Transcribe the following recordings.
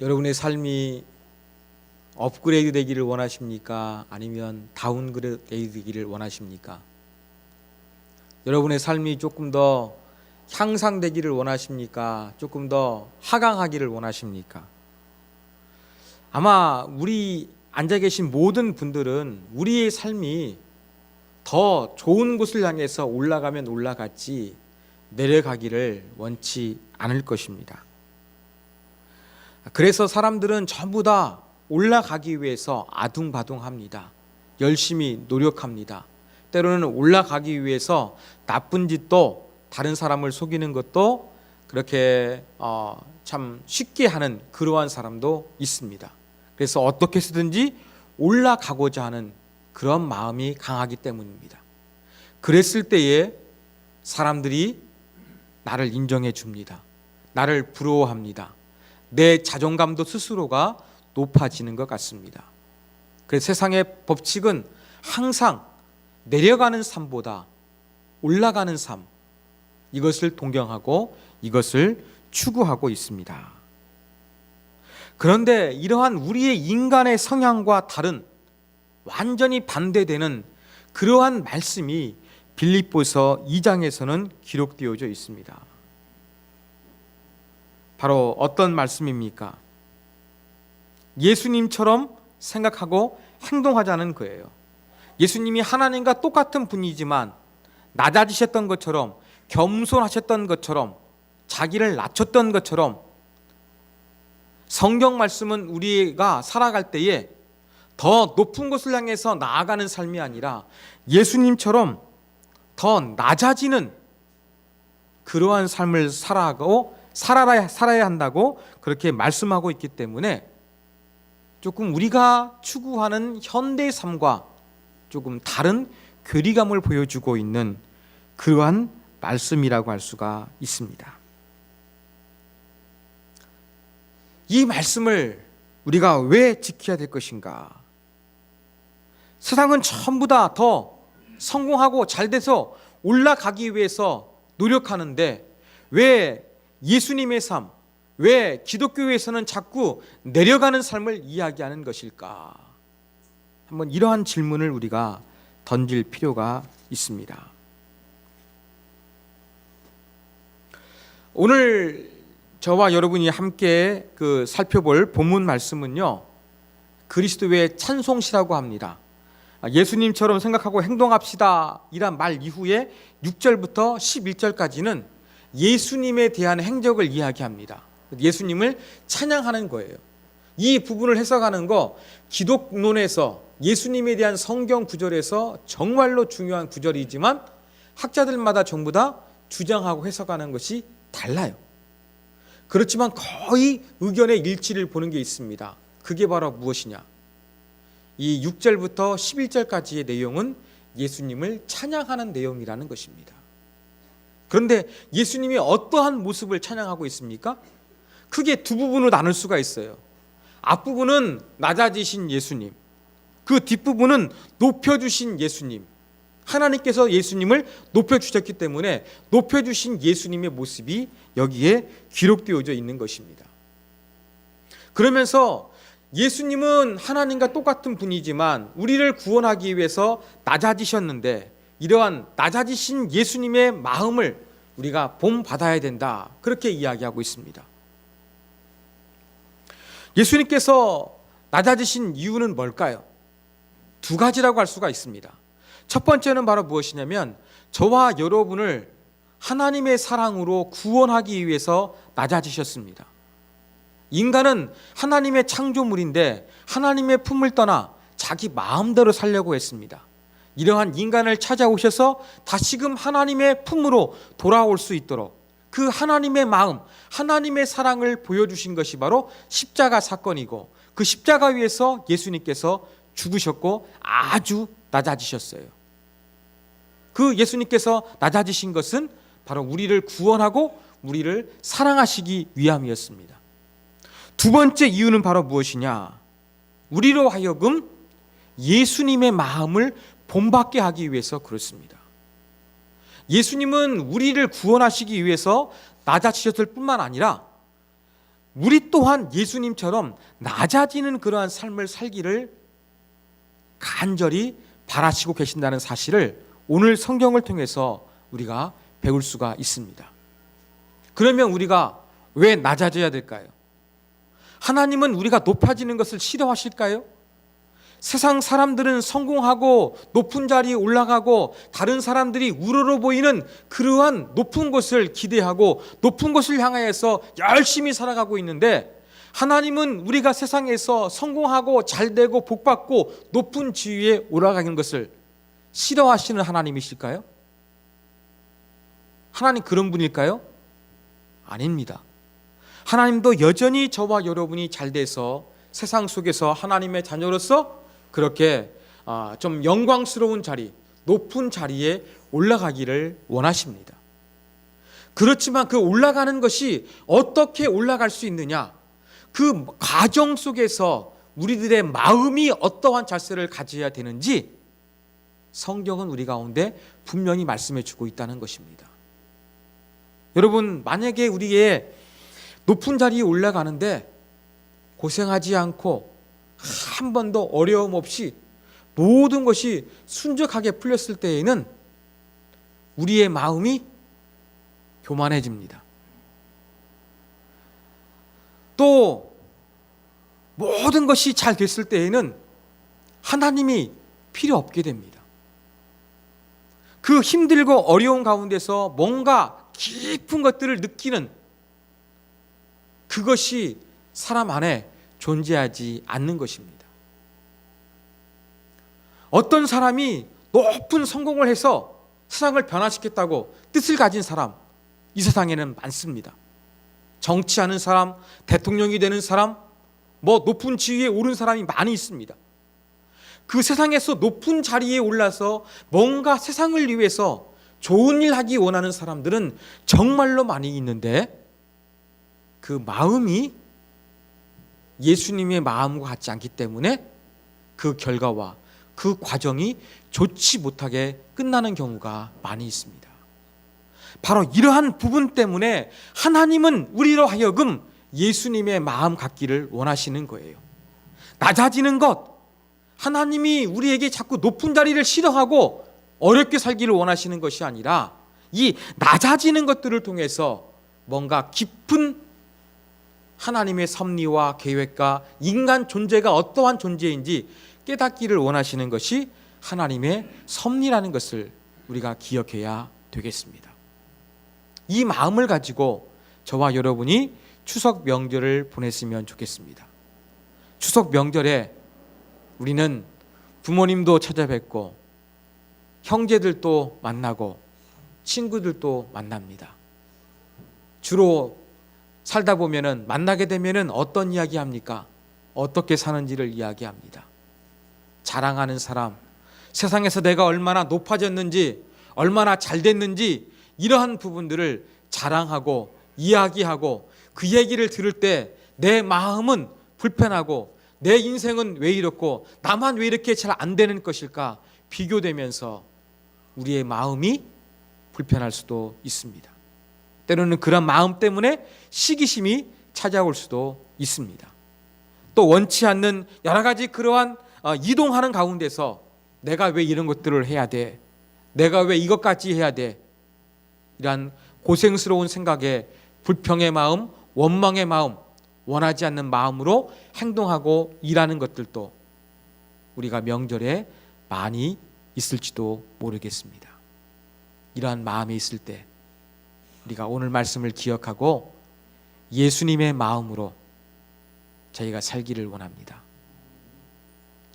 여러분의 삶이 업그레이드 되기를 원하십니까? 아니면 다운그레이드 되기를 원하십니까? 여러분의 삶이 조금 더 향상되기를 원하십니까? 조금 더 하강하기를 원하십니까? 아마 우리 앉아 계신 모든 분들은 우리의 삶이 더 좋은 곳을 향해서 올라가면 올라갔지 내려가기를 원치 않을 것입니다. 그래서 사람들은 전부 다 올라가기 위해서 아둥바둥합니다. 열심히 노력합니다. 때로는 올라가기 위해서 나쁜 짓도 다른 사람을 속이는 것도 그렇게 어, 참 쉽게 하는 그러한 사람도 있습니다. 그래서 어떻게 해서든지 올라가고자 하는 그런 마음이 강하기 때문입니다. 그랬을 때에 사람들이 나를 인정해 줍니다. 나를 부러워합니다. 내 자존감도 스스로가 높아지는 것 같습니다. 그래서 세상의 법칙은 항상 내려가는 삶보다 올라가는 삶 이것을 동경하고 이것을 추구하고 있습니다. 그런데 이러한 우리의 인간의 성향과 다른 완전히 반대되는 그러한 말씀이 빌립보서 2장에서는 기록되어져 있습니다. 바로 어떤 말씀입니까? 예수님처럼 생각하고 행동하자는 거예요. 예수님이 하나님과 똑같은 분이지만 낮아지셨던 것처럼 겸손하셨던 것처럼 자기를 낮췄던 것처럼 성경 말씀은 우리가 살아갈 때에 더 높은 곳을 향해서 나아가는 삶이 아니라 예수님처럼 더 낮아지는 그러한 삶을 살아가고 살아야, 살아야 한다고 그렇게 말씀하고 있기 때문에 조금 우리가 추구하는 현대 삶과 조금 다른 괴리감을 보여주고 있는 그러한 말씀이라고 할 수가 있습니다. 이 말씀을 우리가 왜 지켜야 될 것인가? 세상은 전부 다 더 성공하고 잘 돼서 올라가기 위해서 노력하는데 왜 예수님의 삶, 왜 기독교에서는 자꾸 내려가는 삶을 이야기하는 것일까? 한번 이러한 질문을 우리가 던질 필요가 있습니다. 오늘 저와 여러분이 함께 그 살펴볼 본문 말씀은요. 그리스도의 찬송시라고 합니다. 예수님처럼 생각하고 행동합시다. 이란 말 이후에 6절부터 11절까지는 예수님에 대한 행적을 이야기합니다. 예수님을 찬양하는 거예요. 이 부분을 해석하는 거 기독론에서 예수님에 대한 성경 구절에서 정말로 중요한 구절이지만 학자들마다 전부 다 주장하고 해석하는 것이 달라요. 그렇지만 거의 의견의 일치를 보는 게 있습니다. 그게 바로 무엇이냐? 이 6절부터 11절까지의 내용은 예수님을 찬양하는 내용이라는 것입니다. 그런데 예수님이 어떠한 모습을 찬양하고 있습니까? 크게 두 부분으로 나눌 수가 있어요. 앞부분은 낮아지신 예수님, 그 뒷부분은 높여주신 예수님. 하나님께서 예수님을 높여주셨기 때문에 높여주신 예수님의 모습이 여기에 기록되어져 있는 것입니다. 그러면서 예수님은 하나님과 똑같은 분이지만 우리를 구원하기 위해서 낮아지셨는데 이러한 낮아지신 예수님의 마음을 우리가 본받아야 된다. 그렇게 이야기하고 있습니다. 예수님께서 낮아지신 이유는 뭘까요? 두 가지라고 할 수가 있습니다. 첫 번째는 바로 무엇이냐면 저와 여러분을 하나님의 사랑으로 구원하기 위해서 낮아지셨습니다. 인간은 하나님의 창조물인데 하나님의 품을 떠나 자기 마음대로 살려고 했습니다. 이러한 인간을 찾아오셔서 다시금 하나님의 품으로 돌아올 수 있도록 그 하나님의 마음, 하나님의 사랑을 보여주신 것이 바로 십자가 사건이고 그 십자가 위에서 예수님께서 죽으셨고 아주 낮아지셨어요. 그 예수님께서 낮아지신 것은 바로 우리를 구원하고 우리를 사랑하시기 위함이었습니다. 두 번째 이유는 바로 무엇이냐? 우리로 하여금 예수님의 마음을 본받게 하기 위해서 그렇습니다. 예수님은 우리를 구원하시기 위해서 낮아지셨을 뿐만 아니라 우리 또한 예수님처럼 낮아지는 그러한 삶을 살기를 간절히 바라시고 계신다는 사실을 오늘 성경을 통해서 우리가 배울 수가 있습니다. 그러면 우리가 왜 낮아져야 될까요? 하나님은 우리가 높아지는 것을 싫어하실까요? 세상 사람들은 성공하고 높은 자리에 올라가고 다른 사람들이 우러러 보이는 그러한 높은 곳을 기대하고 높은 곳을 향하여서 열심히 살아가고 있는데 하나님은 우리가 세상에서 성공하고 잘되고 복받고 높은 지위에 올라가는 것을 싫어하시는 하나님이실까요? 하나님 그런 분일까요? 아닙니다. 하나님도 여전히 저와 여러분이 잘 돼서 세상 속에서 하나님의 자녀로서 그렇게 아, 좀 영광스러운 자리, 높은 자리에 올라가기를 원하십니다. 그렇지만 그 올라가는 것이 어떻게 올라갈 수 있느냐? 그 과정 속에서 우리들의 마음이 어떠한 자세를 가져야 되는지 성경은 우리 가운데 분명히 말씀해 주고 있다는 것입니다. 여러분, 만약에 우리의 높은 자리에 올라가는데 고생하지 않고 한 번도 어려움 없이 모든 것이 순적하게 풀렸을 때에는 우리의 마음이 교만해집니다. 또 모든 것이 잘 됐을 때에는 하나님이 필요 없게 됩니다. 그 힘들고 어려운 가운데서 뭔가 깊은 것들을 느끼는 그것이 사람 안에 존재하지 않는 것입니다. 어떤 사람이 높은 성공을 해서 세상을 변화시켰다고 뜻을 가진 사람, 이 세상에는 많습니다. 정치하는 사람, 대통령이 되는 사람, 뭐 높은 지위에 오른 사람이 많이 있습니다. 그 세상에서 높은 자리에 올라서 뭔가 세상을 위해서 좋은 일 하기 원하는 사람들은 정말로 많이 있는데 그 마음이 예수님의 마음과 같지 않기 때문에 그 결과와 그 과정이 좋지 못하게 끝나는 경우가 많이 있습니다. 바로 이러한 부분 때문에 하나님은 우리로 하여금 예수님의 마음 갖기를 원하시는 거예요. 낮아지는 것, 하나님이 우리에게 자꾸 높은 자리를 싫어하고 어렵게 살기를 원하시는 것이 아니라 이 낮아지는 것들을 통해서 뭔가 깊은 하나님의 섭리와 계획과 인간 존재가 어떠한 존재인지 깨닫기를 원하시는 것이 하나님의 섭리라는 것을 우리가 기억해야 되겠습니다. 이 마음을 가지고 저와 여러분이 추석 명절을 보냈으면 좋겠습니다. 추석 명절에 우리는 부모님도 찾아뵙고 형제들도 만나고 친구들도 만납니다. 주로 살다 보면은 만나게 되면은 어떤 이야기 합니까? 어떻게 사는지를 이야기합니다. 자랑하는 사람, 세상에서 내가 얼마나 높아졌는지, 얼마나 잘 됐는지 이러한 부분들을 자랑하고 이야기하고 그 얘기를 들을 때 내 마음은 불편하고 내 인생은 왜 이렇고 나만 왜 이렇게 잘 안 되는 것일까 비교되면서 우리의 마음이 불편할 수도 있습니다. 때로는 그런 마음 때문에 시기심이 찾아올 수도 있습니다. 또 원치 않는 여러 가지 그러한 어, 이동하는 가운데서 내가 왜 이런 것들을 해야 돼? 내가 왜 이것까지 해야 돼? 이러한 고생스러운 생각에 불평의 마음, 원망의 마음, 원하지 않는 마음으로 행동하고 일하는 것들도 우리가 명절에 많이 있을지도 모르겠습니다. 이러한 마음이 있을 때 우리가 오늘 말씀을 기억하고 예수님의 마음으로 저희가 살기를 원합니다.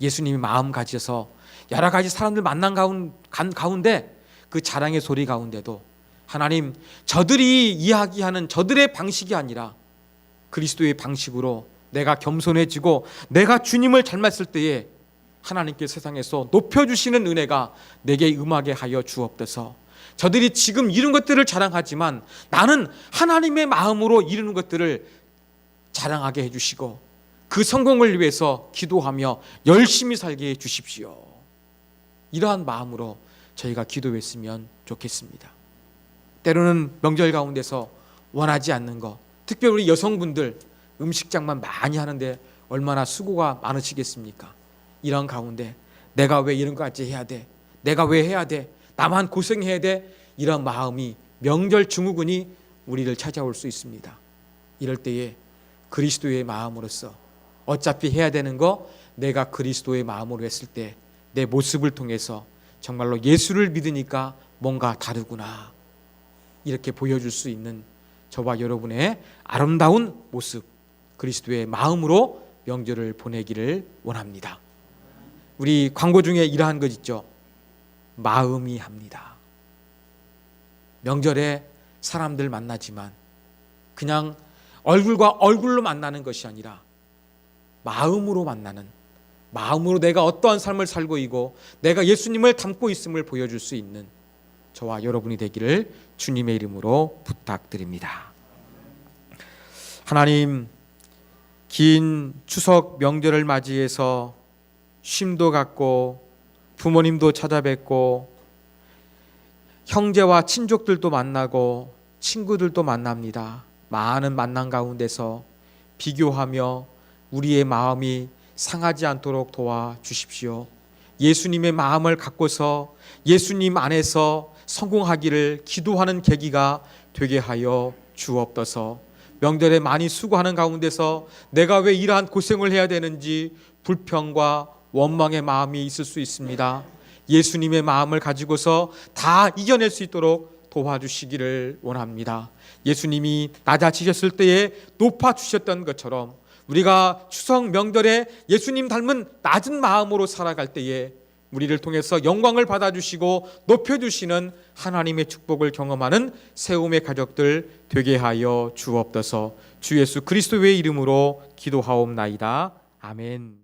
예수님이 마음 가져서 여러 가지 사람들 만난 가운데 그 자랑의 소리 가운데도 하나님 저들이 이야기하는 저들의 방식이 아니라 그리스도의 방식으로 내가 겸손해지고 내가 주님을 닮았을 때에 하나님께 세상에서 높여주시는 은혜가 내게 임하게 하여 주옵소서. 저들이 지금 이룬 것들을 자랑하지만 나는 하나님의 마음으로 이루는 것들을 자랑하게 해주시고 그 성공을 위해서 기도하며 열심히 살게 해 주십시오. 이러한 마음으로 저희가 기도했으면 좋겠습니다. 때로는 명절 가운데서 원하지 않는 것, 특별히 우리 여성분들 음식장만 많이 하는데 얼마나 수고가 많으시겠습니까? 이런 가운데 내가 왜 이런 것까지 해야 돼? 내가 왜 해야 돼? 나만 고생해야 돼? 이런 마음이 명절 증후군이 우리를 찾아올 수 있습니다. 이럴 때에 그리스도의 마음으로서 어차피 해야 되는 거 내가 그리스도의 마음으로 했을 때 내 모습을 통해서 정말로 예수를 믿으니까 뭔가 다르구나. 이렇게 보여줄 수 있는 저와 여러분의 아름다운 모습, 그리스도의 마음으로 명절을 보내기를 원합니다. 우리 광고 중에 이러한 것 있죠. 마음이 합니다. 명절에 사람들 만나지만 그냥 얼굴과 얼굴로 만나는 것이 아니라 마음으로 만나는 마음으로 내가 어떠한 삶을 살고 있고 내가 예수님을 닮고 있음을 보여줄 수 있는 저와 여러분이 되기를 주님의 이름으로 부탁드립니다. 하나님 긴 추석 명절을 맞이해서 쉼도 갖고 부모님도 찾아뵙고 형제와 친족들도 만나고 친구들도 만납니다. 많은 만남 가운데서 비교하며 우리의 마음이 상하지 않도록 도와 주십시오. 예수님의 마음을 갖고서 예수님 안에서 성공하기를 기도하는 계기가 되게 하여 주옵소서. 명절에 많이 수고하는 가운데서 내가 왜 이러한 고생을 해야 되는지 불평과 원망의 마음이 있을 수 있습니다. 예수님의 마음을 가지고서 다 이겨낼 수 있도록 도와주시기를 원합니다. 예수님이 낮아지셨을 때에 높아주셨던 것처럼 우리가 추석 명절에 예수님 닮은 낮은 마음으로 살아갈 때에 우리를 통해서 영광을 받아주시고 높여주시는 하나님의 축복을 경험하는 세움의 가족들 되게 하여 주옵소서 주 예수 그리스도의 이름으로 기도하옵나이다. 아멘.